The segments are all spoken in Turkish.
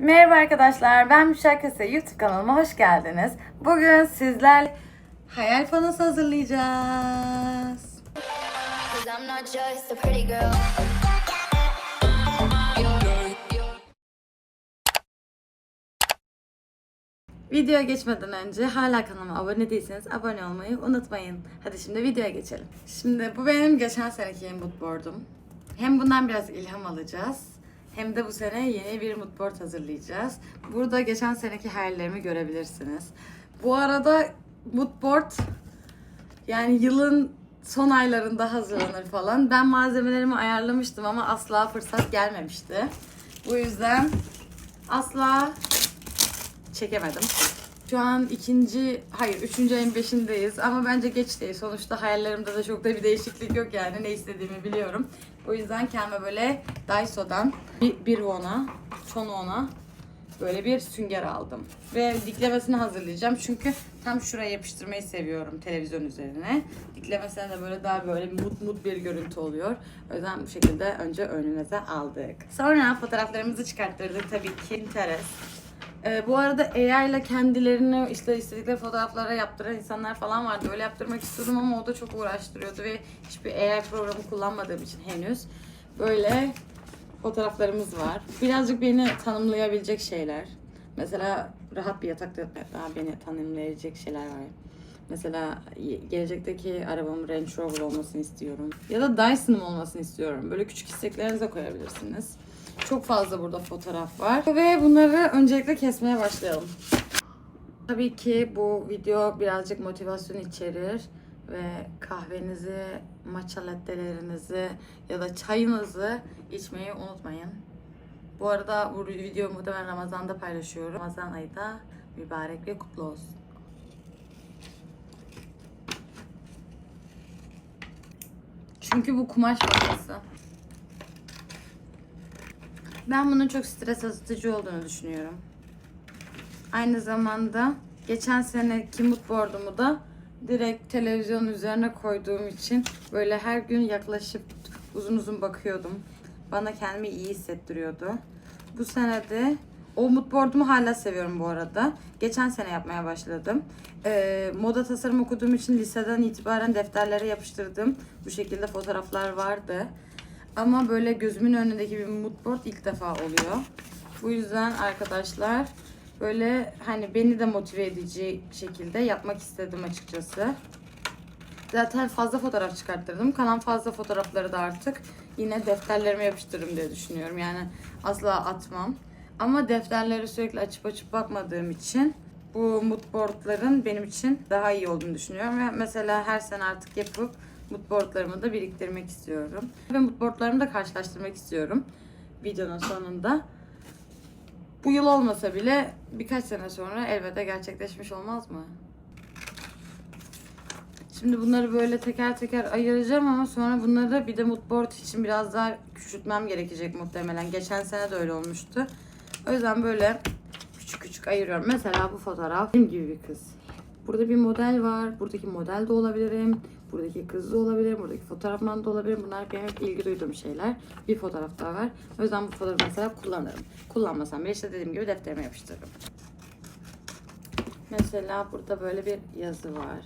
Merhaba arkadaşlar, ben Müşak Köse YouTube kanalıma hoş geldiniz. Bugün sizlerle hayal panosu hazırlayacağız. Videoya geçmeden önce hala kanalıma abone değilseniz abone olmayı unutmayın. Hadi şimdi videoya geçelim. Şimdi bu benim geçen seneki moodboard'um. Hem bundan biraz ilham alacağız. Hem de bu sene yeni bir moodboard hazırlayacağız. Burada geçen seneki hayallerimi görebilirsiniz. Bu arada moodboard yani yılın son aylarında hazırlanır falan. Ben malzemelerimi ayarlamıştım ama asla fırsat gelmemişti. Bu yüzden asla çekemedim. Şu an ikinci, hayır üçüncü ayın beşindeyiz ama bence geç değil. Sonuçta hayallerimde de çok da bir değişiklik yok yani ne istediğimi biliyorum. O yüzden kendime böyle Daiso'dan bir, bir won'a, son won'a böyle bir sünger aldım. Ve diklemesini hazırlayacağım çünkü tam şuraya yapıştırmayı seviyorum televizyon üzerine. Diklemesine de böyle daha böyle mut mut bir görüntü oluyor. O yüzden bu şekilde önce önümüze aldık. Sonra fotoğraflarımızı çıkarttırdık tabii ki Pinterest. Ee, bu arada AI ile kendilerini işte istedikleri fotoğraflara yaptıran insanlar falan vardı. Öyle yaptırmak istiyordum ama o da çok uğraştırıyordu ve hiçbir AI programı kullanmadığım için henüz böyle fotoğraflarımız var. Birazcık beni tanımlayabilecek şeyler. Mesela rahat bir yatakta daha beni tanımlayacak şeyler var. Mesela gelecekteki arabamın Range Rover olmasını istiyorum. Ya da Dyson'ım olmasını istiyorum. Böyle küçük isteklerinize koyabilirsiniz. Çok fazla burada fotoğraf var. Ve bunları öncelikle kesmeye başlayalım. Tabii ki bu video birazcık motivasyon içerir ve kahvenizi, matcha latte'lerinizi ya da çayınızı içmeyi unutmayın. Bu arada bu videoyu muhtemelen Ramazan'da paylaşıyorum. Ramazan ayı da mübarek ve kutlu olsun. Çünkü bu kumaş makinesi. Ben bunun çok stres azaltıcı olduğunu düşünüyorum. Aynı zamanda geçen seneki moodboard'umu da direkt televizyon üzerine koyduğum için böyle her gün yaklaşıp uzun uzun bakıyordum. Bana kendimi iyi hissettiriyordu. Bu sene de o moodboard'umu hala seviyorum bu arada. Geçen sene yapmaya başladım. Ee, moda tasarım okuduğum için liseden itibaren defterlere yapıştırdığım bu şekilde fotoğraflar vardı. Ama böyle gözümün önündeki bir moodboard ilk defa oluyor. Bu yüzden arkadaşlar böyle hani beni de motive edici şekilde yapmak istedim açıkçası. Zaten fazla fotoğraf çıkarttırdım. Kalan fazla fotoğrafları da artık yine defterlerime yapıştırırım diye düşünüyorum. Yani asla atmam. Ama defterleri sürekli açıp açıp bakmadığım için bu moodboardların benim için daha iyi olduğunu düşünüyorum. Ve mesela her sene artık yapıp moodboardlarımı da biriktirmek istiyorum. Ve moodboardlarımı da karşılaştırmak istiyorum videonun sonunda. Bu yıl olmasa bile birkaç sene sonra elbette gerçekleşmiş olmaz mı? Şimdi bunları böyle teker teker ayıracağım ama sonra bunları bir de moodboard için biraz daha küçültmem gerekecek muhtemelen. Geçen sene de öyle olmuştu. O yüzden böyle küçük küçük ayırıyorum. Mesela bu fotoğraf benim gibi bir kız. Burada bir model var. Buradaki model de olabilirim. Buradaki kız da olabilirim. Buradaki fotoğrafman da olabilirim. Bunlar benim hep ilgi duyduğum şeyler. Bir fotoğraf daha var. O yüzden bu fotoğrafı mesela kullanırım. Kullanmasam bile işte dediğim gibi defterime yapıştırırım. Mesela burada böyle bir yazı var.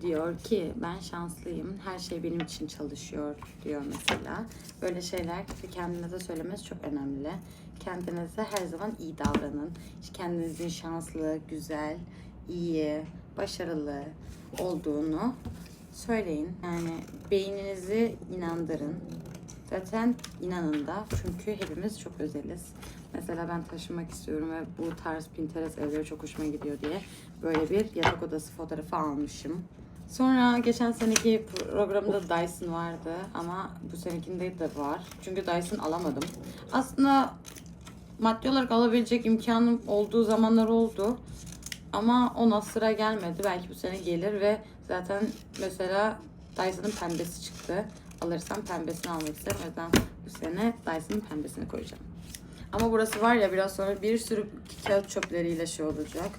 Diyor ki ben şanslıyım. Her şey benim için çalışıyor diyor mesela. Böyle şeyler kendinize söylemesi çok önemli. Kendinize her zaman iyi davranın. Kendinizin şanslı, güzel, iyi, başarılı olduğunu söyleyin. Yani beyninizi inandırın. Zaten inanın da çünkü hepimiz çok özeliz. Mesela ben taşınmak istiyorum ve bu tarz Pinterest evleri çok hoşuma gidiyor diye böyle bir yatak odası fotoğrafı almışım. Sonra geçen seneki programda Dyson vardı ama bu senekinde de var. Çünkü Dyson alamadım. Aslında maddi olarak alabilecek imkanım olduğu zamanlar oldu. Ama ona sıra gelmedi. Belki bu sene gelir ve zaten mesela Dyson'ın pembesi çıktı. Alırsam pembesini almak isterim. O yüzden bu sene Dyson'ın pembesini koyacağım. Ama burası var ya biraz sonra bir sürü kağıt çöpleriyle şey olacak.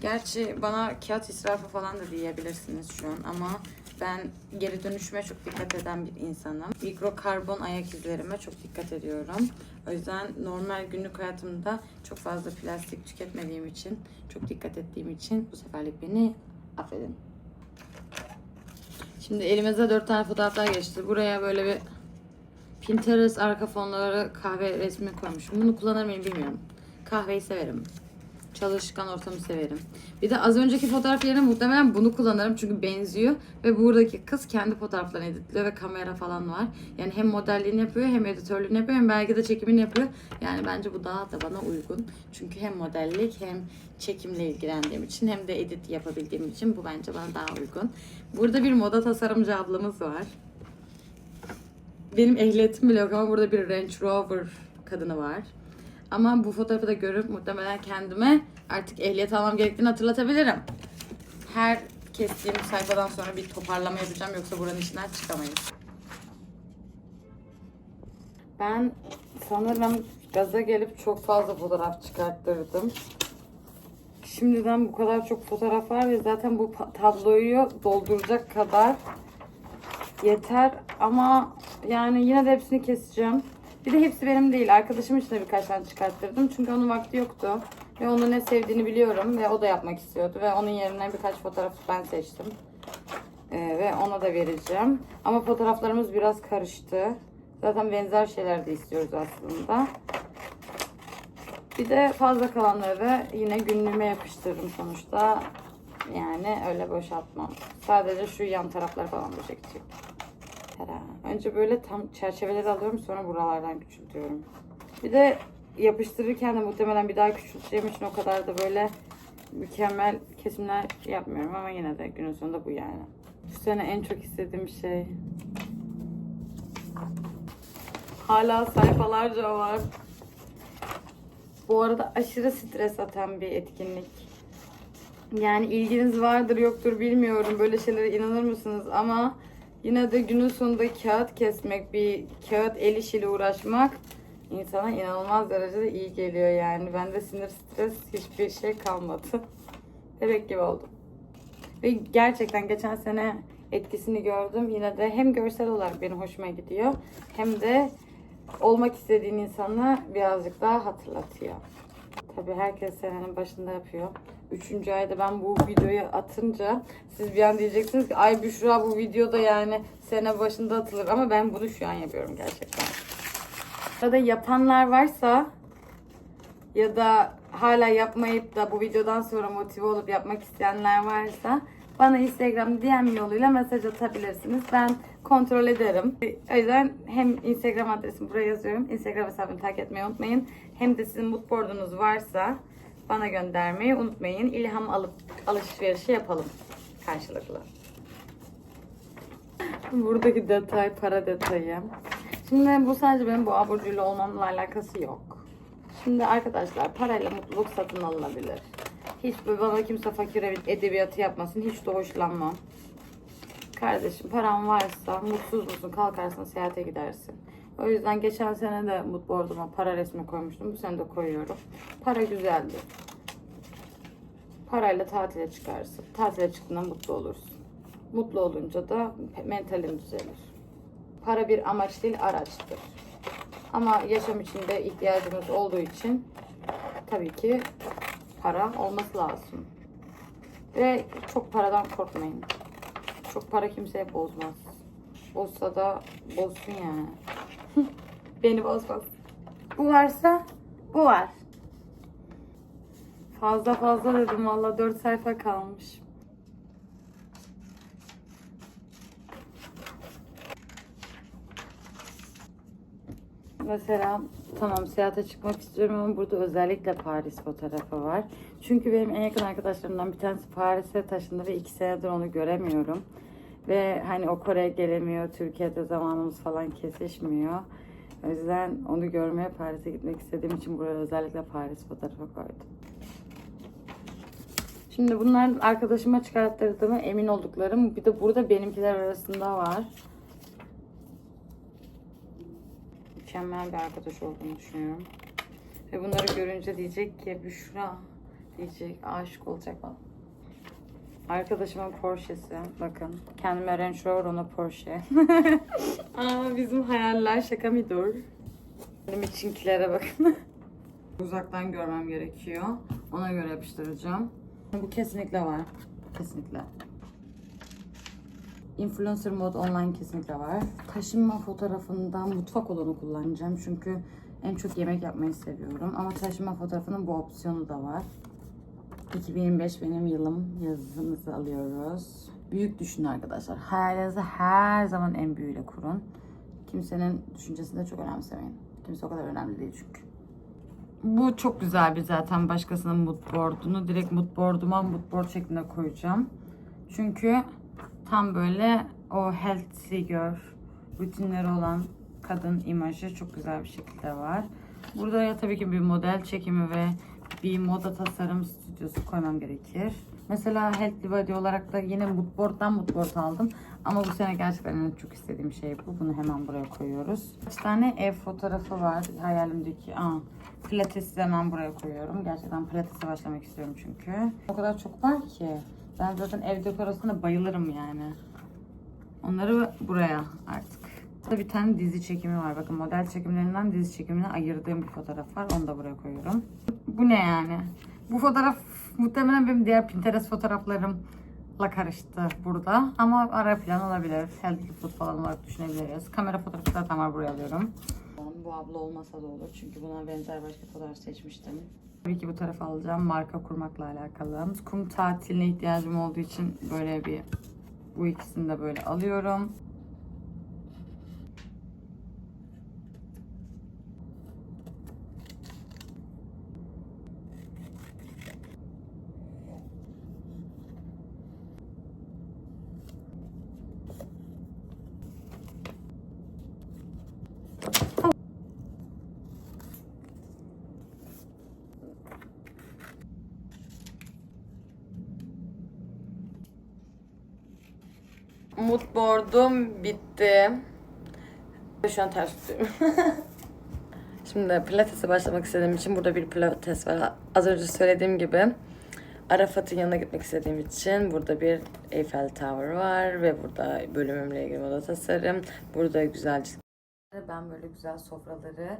Gerçi bana kağıt israfı falan da diyebilirsiniz şu an ama Ben geri dönüşüme çok dikkat eden bir insanım. Mikrokarbon ayak izlerime çok dikkat ediyorum. O yüzden normal günlük hayatımda çok fazla plastik tüketmediğim için, çok dikkat ettiğim için bu seferlik beni affedin. Şimdi elimize dört tane fotoğraflar geçti. Buraya böyle bir Pinterest arka fonları kahve resmi koymuşum. Bunu kullanır mıyım bilmiyorum. Kahveyi severim. Çalışkan ortamı severim. Bir de az önceki fotoğraf yerine muhtemelen bunu kullanırım çünkü benziyor. Ve buradaki kız kendi fotoğraflarını editliyor ve kamera falan var. Yani hem modelliğini yapıyor hem editörlüğünü yapıyor hem belki de çekimini yapıyor. Yani bence bu daha da bana uygun. Çünkü hem modellik hem çekimle ilgilendiğim için hem de edit yapabildiğim için bu bence bana daha uygun. Burada bir moda tasarımcı ablamız var. Benim ehliyetim bile yok ama burada bir Range Rover kadını var. Ama bu fotoğrafı da görüp muhtemelen kendime artık ehliyet almam gerektiğini hatırlatabilirim. Her kestiğim sayfadan sonra bir toparlama yapacağım yoksa buranın içinden çıkamayız. Ben sanırım gaza gelip çok fazla fotoğraf çıkarttırdım. Şimdiden bu kadar çok fotoğraf var ve zaten bu tabloyu dolduracak kadar yeter ama yani yine de hepsini keseceğim. Bir de hepsi benim değil. Arkadaşım için de birkaç tane çıkarttırdım. Çünkü onun vakti yoktu. Ve onun ne sevdiğini biliyorum ve o da yapmak istiyordu. Ve onun yerine birkaç fotoğraf ben seçtim. Ee, ve ona da vereceğim. Ama fotoğraflarımız biraz karıştı. Zaten benzer şeyler de istiyoruz aslında. Bir de fazla kalanları da yine günlüğüme yapıştırırım sonuçta. Yani öyle boşaltmam. Sadece şu yan taraflar falan boşa Tada. Önce böyle tam çerçeveleri alıyorum sonra buralardan küçültüyorum. Bir de yapıştırırken de muhtemelen bir daha küçülteceğim için o kadar da böyle mükemmel kesimler yapmıyorum ama yine de günün sonunda bu yani. Bu sene en çok istediğim şey hala sayfalarca var. Bu arada aşırı stres atan bir etkinlik. Yani ilginiz vardır yoktur bilmiyorum. Böyle şeylere inanır mısınız? Ama yine de günün sonunda kağıt kesmek, bir kağıt el işiyle uğraşmak insana inanılmaz derecede iyi geliyor yani. Bende sinir, stres hiçbir şey kalmadı. Bebek gibi oldum. Ve gerçekten geçen sene etkisini gördüm. Yine de hem görsel olarak benim hoşuma gidiyor hem de olmak istediğin insanı birazcık daha hatırlatıyor. Tabii herkes senenin başında yapıyor. Üçüncü ayda ben bu videoyu atınca siz bir an diyeceksiniz ki ay Büşra bu videoda yani sene başında atılır ama ben bunu şu an yapıyorum gerçekten. Ya da yapanlar varsa ya da hala yapmayıp da bu videodan sonra motive olup yapmak isteyenler varsa bana Instagram DM yoluyla mesaj atabilirsiniz. Ben kontrol ederim. O yüzden hem Instagram adresimi buraya yazıyorum. Instagram hesabını takip etmeyi unutmayın. Hem de sizin moodboard'unuz varsa bana göndermeyi unutmayın. İlham alıp alışverişi yapalım karşılıklı. Buradaki detay para detayı. Şimdi bu sadece benim bu aburcuyla olmamla alakası yok. Şimdi arkadaşlar parayla mutluluk satın alınabilir. Hiç bana kimse fakir edebiyatı yapmasın. Hiç de hoşlanmam. Kardeşim paran varsa mutsuz musun kalkarsın seyahate gidersin. O yüzden geçen sene de moodboard'uma para resmi koymuştum. Bu sene de koyuyorum. Para güzeldi. Parayla tatile çıkarsın. Tatile çıktığında mutlu olursun. Mutlu olunca da mentalin düzelir. Para bir amaç değil araçtır. Ama yaşam içinde ihtiyacımız olduğu için tabii ki para olması lazım. Ve çok paradan korkmayın. Çok para kimseye bozmaz. Bozsa da bozsun yani. Beni bozmaz. Bu varsa bu var. Fazla fazla dedim valla 4 sayfa kalmış. Mesela tamam seyahate çıkmak istiyorum ama burada özellikle Paris fotoğrafı var. Çünkü benim en yakın arkadaşlarımdan bir tanesi Paris'e taşındı ve iki senedir onu göremiyorum. Ve hani o Kore'ye gelemiyor, Türkiye'de zamanımız falan kesişmiyor. O yüzden onu görmeye Paris'e gitmek istediğim için buraya özellikle Paris fotoğrafı koydum. Şimdi bunlar arkadaşıma çıkarttırdığımı emin olduklarım. Bir de burada benimkiler arasında var. Mükemmel bir arkadaş olduğunu düşünüyorum. Ve bunları görünce diyecek ki Büşra diyecek aşık olacak bana. Arkadaşımın Porsche'si. Bakın. Kendime Range Rover, ona Porsche. Aa, bizim hayaller şaka mıdır? Benim içinkilere bakın. Uzaktan görmem gerekiyor. Ona göre yapıştıracağım. Bu kesinlikle var. Kesinlikle. Influencer mod online kesinlikle var. Taşınma fotoğrafında mutfak olanı kullanacağım. Çünkü en çok yemek yapmayı seviyorum. Ama taşınma fotoğrafının bu opsiyonu da var. 2025 benim yılım. Yazımızı alıyoruz. Büyük düşünün arkadaşlar. Hayalinizi her zaman en büyüğüyle kurun. Kimsenin düşüncesini de çok önemsemeyin. Kimse o kadar önemli değil çünkü. Bu çok güzel bir zaten başkasının moodboard'unu direkt moodboard'uma moodboard şeklinde koyacağım. Çünkü tam böyle o healthy girl rutinleri olan kadın imajı çok güzel bir şekilde var. Burada ya tabii ki bir model çekimi ve bir moda tasarım stüdyosu koymam gerekir. Mesela Healthy Body olarak da yine moodboard'dan moodboard aldım. Ama bu sene gerçekten en çok istediğim şey bu. Bunu hemen buraya koyuyoruz. Kaç tane ev fotoğrafı var hayalimdeki. Aa, pilatesi hemen buraya koyuyorum. Gerçekten pilatese başlamak istiyorum çünkü. O kadar çok var ki. Ben zaten ev dekorasyonuna bayılırım yani. Onları buraya artık. Burada bir tane dizi çekimi var. Bakın model çekimlerinden dizi çekimine ayırdığım bir fotoğraf var. Onu da buraya koyuyorum. Bu ne yani? Bu fotoğraf muhtemelen benim diğer Pinterest fotoğraflarımla karıştı burada. Ama ara plan olabilir. Healthy food falan olarak düşünebiliriz. Kamera fotoğrafı zaten var buraya alıyorum. Bu abla olmasa da olur. Çünkü buna benzer başka fotoğraf seçmiştim. Tabii ki bu tarafa alacağım. Marka kurmakla alakalı. Kum tatiline ihtiyacım olduğu için böyle bir bu ikisini de böyle alıyorum. Moodboard'um bitti. Şu an ters tutuyorum. Şimdi pilatese başlamak istediğim için burada bir pilates var. Az önce söylediğim gibi Arafat'ın yanına gitmek istediğim için burada bir Eiffel Tower var ve burada bölümümle ilgili moda tasarım. Burada güzel ben böyle güzel sofraları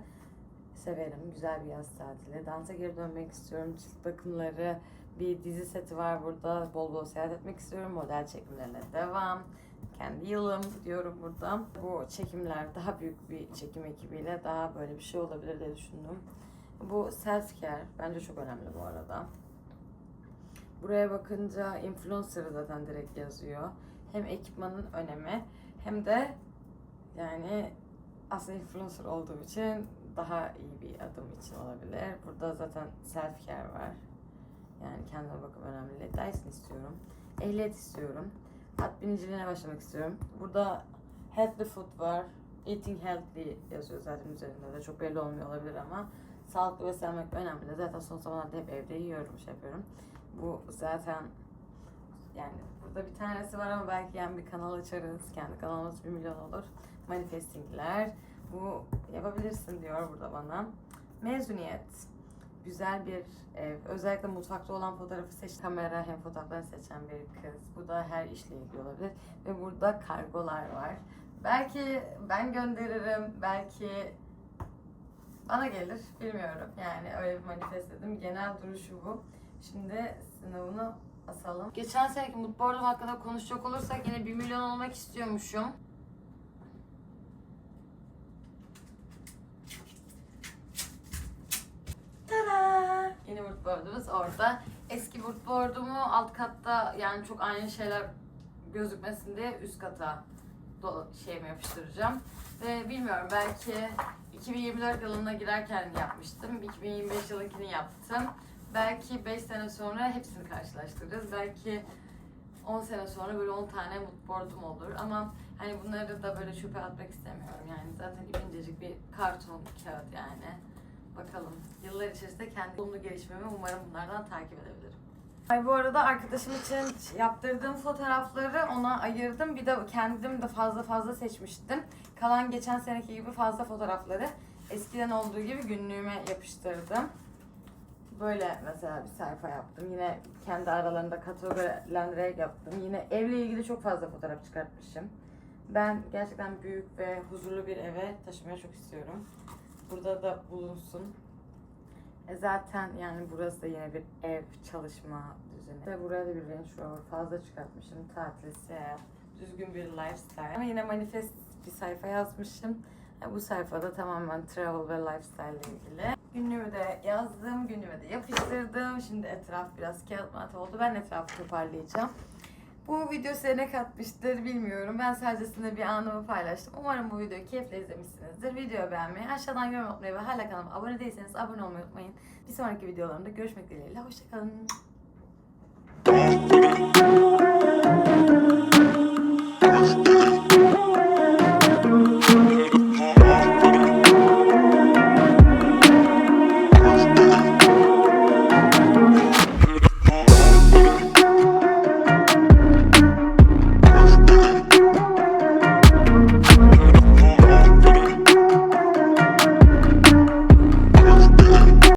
severim. Güzel bir yaz tatili. Dansa geri dönmek istiyorum. Cilt bakımları, bir dizi seti var burada. Bol bol seyahat etmek istiyorum. Model çekimlerine devam. Kendi yılım diyorum burada. Bu çekimler daha büyük bir çekim ekibiyle daha böyle bir şey olabilir diye düşündüm. Bu self care bence çok önemli bu arada. Buraya bakınca influencer zaten direkt yazıyor. Hem ekipmanın önemi hem de yani aslında influencer olduğum için daha iyi bir adım için olabilir. Burada zaten self care var. Yani kendime bakım önemli. Dyson istiyorum. Ehliyet istiyorum. At biniciliğine başlamak istiyorum. Burada healthy food var. Eating healthy yazıyor zaten üzerinde de. Çok belli olmuyor olabilir ama sağlıklı beslenmek önemli. Zaten son zamanlarda hep evde yiyorum, şey yapıyorum. Bu zaten yani burada bir tanesi var ama belki yani bir kanal açarız. Kendi kanalımız 1 milyon olur. Manifestingler. Bu yapabilirsin diyor burada bana. Mezuniyet. Güzel bir ev. Özellikle mutfakta olan fotoğrafı seç. Kamera hem fotoğrafları seçen bir kız. Bu da her işle ilgili olabilir. Ve burada kargolar var. Belki ben gönderirim. Belki bana gelir. Bilmiyorum. Yani öyle bir manifestledim. Genel duruşu bu. Şimdi sınavını asalım. Geçen seneki moodboard'um hakkında konuşacak olursak yine 1 milyon olmak istiyormuşum. Moodboard'umuz orada. Eski moodboard'umu alt katta yani çok aynı şeyler gözükmesin diye üst kata do- şeyimi yapıştıracağım. Ve bilmiyorum belki 2024 yılına girerken yapmıştım. 2025 yılınkini yaptım. Belki 5 sene sonra hepsini karşılaştırırız. Belki 10 sene sonra böyle 10 tane moodboard'um olur. Ama hani bunları da böyle çöpe atmak istemiyorum. Yani zaten incecik bir karton kağıt yani. Bakalım. Yıllar içerisinde kendi olumlu gelişmemi umarım bunlardan takip edebilirim. Ay bu arada arkadaşım için yaptırdığım fotoğrafları ona ayırdım. Bir de kendim de fazla fazla seçmiştim. Kalan geçen seneki gibi fazla fotoğrafları eskiden olduğu gibi günlüğüme yapıştırdım. böyle mesela bir sayfa yaptım. Yine kendi aralarında kategorilendirerek yaptım. Yine evle ilgili çok fazla fotoğraf çıkartmışım. Ben gerçekten büyük ve huzurlu bir eve taşımayı çok istiyorum. Burada da bulunsun. E zaten yani burası da yine bir ev çalışma düzeni. Ve buraya da bir Range Rover fazla çıkartmışım. Tatil, düzgün bir lifestyle. Ama yine manifest bir sayfa yazmışım. E, Bu sayfada tamamen travel ve lifestyle ile ilgili. Günlüğümü de yazdım, günlüğümü de yapıştırdım. Şimdi etraf biraz kağıt mat oldu. Ben etrafı toparlayacağım. Bu video size ne katmıştır bilmiyorum. Ben sadece sizinle bir anımı paylaştım. Umarım bu videoyu keyifle izlemişsinizdir. Videoyu beğenmeyi, aşağıdan yorum atmayı ve hala kanalıma abone değilseniz abone olmayı unutmayın. Bir sonraki videolarımda görüşmek dileğiyle. Hoşçakalın.